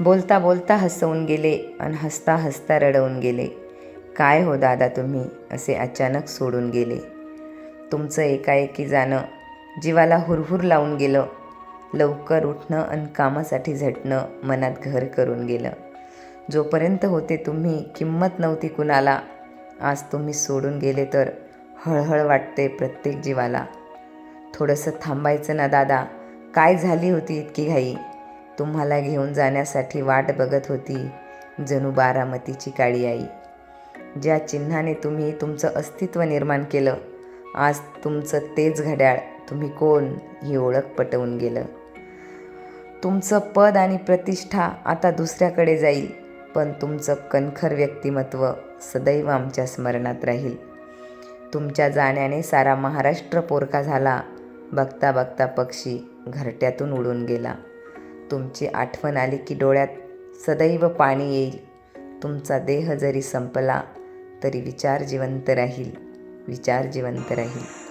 बोलता बोलता हसवून गेले आणि हसता हसता रडवून गेले. काय हो दादा तुम्ही? असे अचानक सोडून गेले. तुमचं एकाएकी जाणं जीवाला हुरहुर लावून गेलं. लवकर उठणं आणि कामासाठी झटणं मनात घर करून गेलं. जोपर्यंत होते तुम्ही किंमत नव्हती कुणाला. आज तुम्ही सोडून गेले तर हळहळ वाटते प्रत्येक जीवाला. थोडंसं थांबायचं ना दादा. काय झाली होती इतकी घाई? तुम्हाला घेऊन जाण्यासाठी वाट बघत होती जणू बारामतीची काळी आई. ज्या चिन्हाने तुम्ही तुमचं अस्तित्व निर्माण केलं आज तुमचं तेच घड्याळ तुम्ही कोण ही ओळख पटवून गेलं. तुमचं पद आणि प्रतिष्ठा आता दुसऱ्याकडे जाईल पण तुमचं कणखर व्यक्तिमत्व सदैव आमच्या स्मरणात राहील. तुमच्या जाण्याने सारा महाराष्ट्र पोरका झाला बघता बघता पक्षी घरट्यातून उडून गेला. तुमची आठवण आली की डोळ्यात सदैव पाणी येईल. तुमचा देह जरी संपला तरी विचार जिवंत राहील. विचार जिवंत राहील.